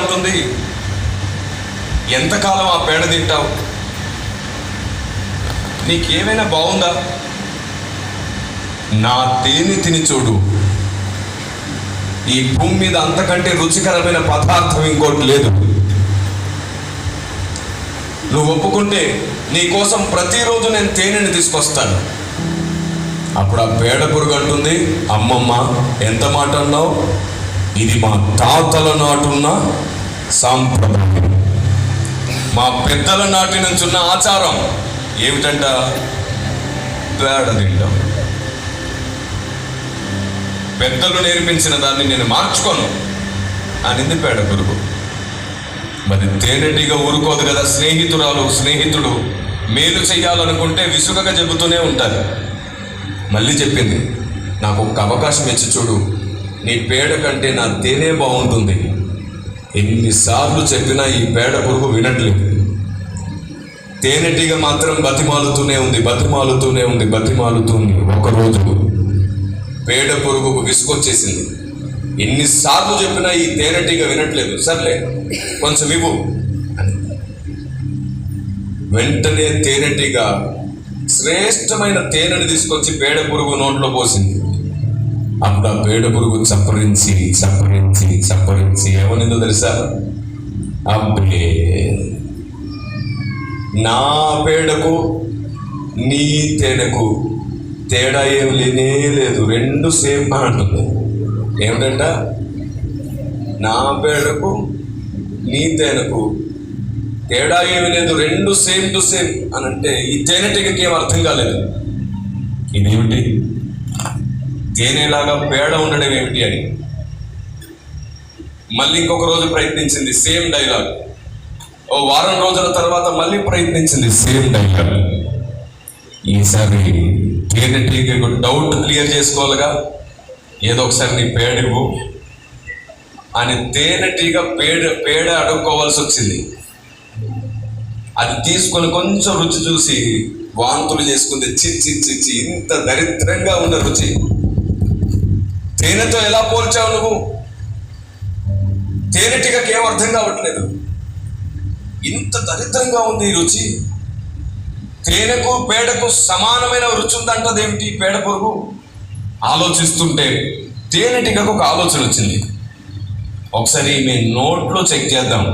ఉంటుంది ఎంతకాలం ఆ పేడ తింటావు? నీకేమైనా బాగుందా నా తేనె తిని చూడు. ఈ భూమి మీద అంతకంటే రుచికరమైన పదార్థం ఇంకోటి లేదు. నువ్వు ఒప్పుకుంటే నీ కోసం ప్రతిరోజు నేను తేనెని తీసుకొస్తాను. అప్పుడు ఆ పేడ పురుగు అంటుంది. అమ్మమ్మ ఎంత మాట అన్నావు? ఇది మా తాతల నాటున్న సాంప్రదాయం. మా పెద్దల నాటి నుంచి ఉన్న ఆచారం ఏమిటంట? పేడ తింటాం పెద్దలు నేర్పించిన దాన్ని నేను మార్చుకోను అనింది పేడ గురువు మరి తేనెటీగా ఊరుకోదు కదా స్నేహితురాలు స్నేహితుడు. మేలు చెయ్యాలనుకుంటే విసుగగా చెబుతూనే ఉంటారు. మళ్ళీ చెప్పింది నాకు ఒక అవకాశం ఇచ్చి చూడు. నీ పేడ కంటే నా తేనే బాగుంటుంది. ఎన్నిసార్లు చెప్పినా ఈ పేడ పురుగు వినట్లేదు. తేనెటీగ మాత్రం బతిమాలుతూనే ఉంది బతిమాలుతూనే ఉంది బతిమాలుతూనే ఒకరోజు. పేడ పురుగుకు విసుగొచ్చేసింది. ఎన్నిసార్లు చెప్పినా ఈ తేనెటీగ వినట్లేదు. సర్లే కొంచెం ఇవ్వు అని. వెంటనే తేనెటీగ శ్రేష్టమైన తేనెని తీసుకొచ్చి పేడ పురుగు నోట్లో పోసింది. అప్పుడు ఆ పేడ పురుగు సంప్రదించి సంప్రదించి సంప్రదించి. ఏమనిందో తెలుసా? అబ్బే నా పేడకు నీ తేడకు తేడా ఏం లేనే లేదు. రెండు సేమ్ అంటుంది. ఏమిటంట? నా పేడకు నీ తేనకు తేడా ఏమి లేదు. రెండు సేమ్ టు సేమ్ అని అంటే ఈ తేనెటీగకి ఏం అర్థం కాలేదు. ఇదేమిటి? తేనెలాగా పేడ ఉండడం ఏమిటి అని. మళ్ళీ ఇంకొక రోజు ప్రయత్నించింది సేమ్ డైలాగ్. ఓ వారం రోజుల తర్వాత మళ్ళీ ప్రయత్నించింది సేమ్ డైలాగ్. ఈసారి తేనెటీగకు డౌట్ క్లియర్ చేసుకోవాలిగా. ఏదో ఒకసారి నీ పేడ ఇవ్వు. అని తేనెటీగ పేడ పేడ అడుక్కోవాల్సి వచ్చింది. అది తీసుకొని కొంచెం రుచి చూసి వాంతులు చేసుకుంది చిచ్చి చిచ్చి ఇంత దరిద్రంగా ఉన్న రుచి. తేనెతో ఎలా పోల్చావు నువ్వు? తేనెటీగకి ఏం అర్థం కావట్లేదు. ఇంత దరిద్రంగా ఉంది ఈ రుచి. తేనెకు పేడకు సమానమైన రుచి ఉందంటది ఏమిటి పేడ పురుగు? ఆలోచిస్తుంటే తేనెటీగకు ఒక ఆలోచన వచ్చింది. ఒకసారి మీ నోట్లో చెక్ చేద్దాం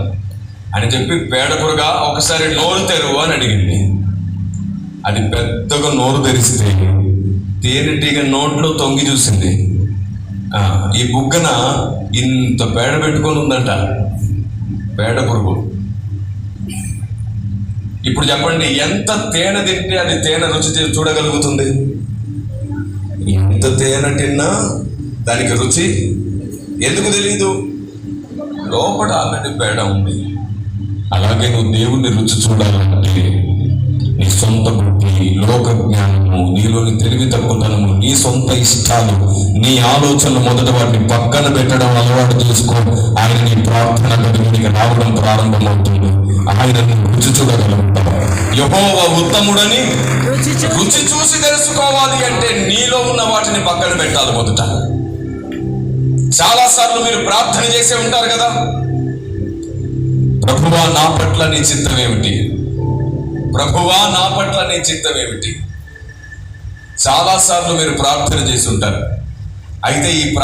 అని చెప్పి పేడ పురుగా ఒకసారి నోరు తెరువు అని అడిగింది. అది పెద్దగా నోరు తెరిస్తే తేనెటీగ నోట్లో తొంగి చూసింది. ఈ బుగ్గన ఇంత పేడ పెట్టుకొని ఉందంట. పేడ పురుగు. ఇప్పుడు చెప్పండి ఎంత తేనె తింటే అది తేనె రుచి చూడగలుగుతుంది? ఎంత తేనె తిన్నా దానికి రుచి ఎందుకు తెలియదు లోపల ఆల్రెడీ పేడ ఉంది. అలాగే నువ్వు దేవుణ్ణి రుచి చూడాలంటే జ్ఞానము నీలోని తెలివి తక్కువతనము నీ సొంత ఇష్టాలు నీ ఆలోచనలు మొదట వాటిని పక్కన పెట్టడం అలవాటు చేసుకో. ఆయన నీ ప్రార్థన గదిలోనికి రావడం ప్రారంభమవుతుంది. ఆయన రుచి చూడగలుగుతావు యహోవ ఉత్తముడని రుచి రుచి చూసి తెలుసుకోవాలి అంటే నీలో ఉన్న వాటిని పక్కన పెట్టాలి మొదట. చాలా సార్లు మీరు ప్రార్థన చేసే ఉంటారు కదా? ప్రభువా నా పట్ల నీ చిత్తం ఏమిటి? ప్రభువా నా పట్ల నీ చిత్తం ఏమిటి? చాలాసార్లు మీరు ప్రార్థన చేసి ఉంటారు. అయితే ఈ